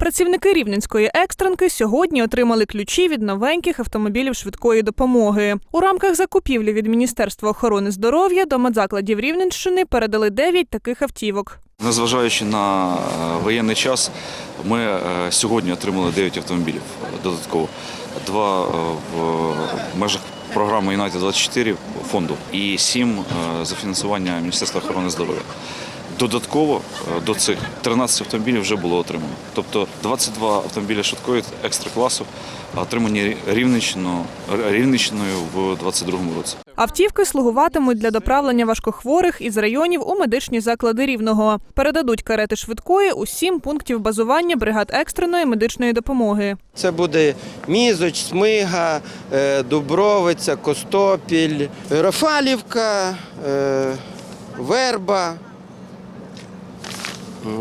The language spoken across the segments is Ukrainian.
Працівники рівненської екстренки сьогодні отримали ключі від новеньких автомобілів швидкої допомоги. У рамках закупівлі від Міністерства охорони здоров'я до медзакладів Рівненщини передали 9 таких автівок. Незважаючи на е, воєнний час, ми е, сьогодні отримали 9 автомобілів додатково. Два е, в межах програми United 24 фонду і 7 за фінансування Міністерства охорони здоров'я. Додатково е, до цих 13 автомобілів вже було отримано. Тобто 22 автомобілі швидкої екстра класу отримані Рівненщиною, Рівненщиною в 2022 році. Автівки слугуватимуть для доправлення важкохворих із районів у медичні заклади рівного. Передадуть карети швидкої у сім пунктів базування бригад екстреної медичної допомоги. Це буде Мізоч, Смига, е, Дубровиця, Костопіль, Рафалівка, е, Верба.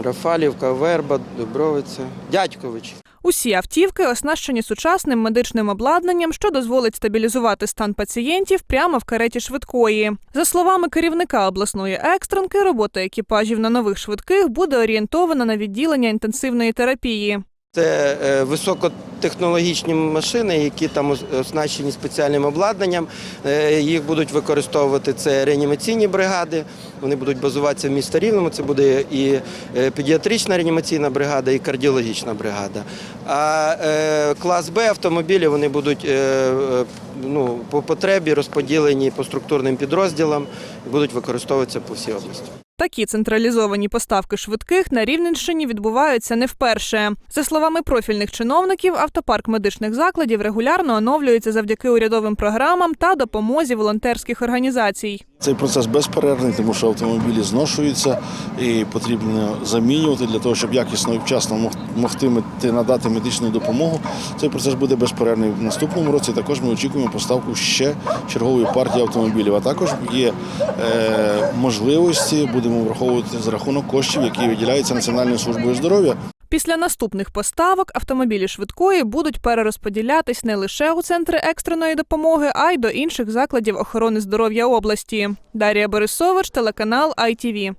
Рафалівка, Верба, Дубровиця, Дядькович. Усі автівки оснащені сучасним медичним обладнанням, що дозволить стабілізувати стан пацієнтів прямо в кареті швидкої. За словами керівника обласної екстренки, робота екіпажів на нових швидких буде орієнтована на відділення інтенсивної терапії. Це високотехнологічні машини, які там оснащені спеціальним обладнанням. Е, Їх будуть використовувати це реанімаційні бригади. Вони будуть базуватися в місті Рівному. Це буде і е, педіатрична реанімаційна бригада, і кардіологічна бригада. А е, клас Б автомобілі вони будуть ну, по потребі розподілені по структурним підрозділам і будуть використовуватися по всій області. Такі централізовані поставки швидких на Рівненщині відбуваються не вперше. За словами профільних чиновників, автопарк медичних закладів регулярно оновлюється завдяки урядовим програмам та допомозі волонтерських організацій. Цей процес безперервний, тому що автомобілі зношуються і потрібно замінювати для того, щоб якісно і вчасно могти надати медичну допомогу. Цей процес буде безперервний в наступному році. Також ми очікуємо поставку ще чергової партії автомобілів. А також є е, можливості, будемо враховувати за рахунок коштів, які виділяються Національною службою здоров'я. Після наступних поставок автомобілі швидкої будуть перерозподілятись не лише у центри екстреної допомоги, а й до інших закладів охорони здоров'я області. Дарія Борисович, телеканал ITV.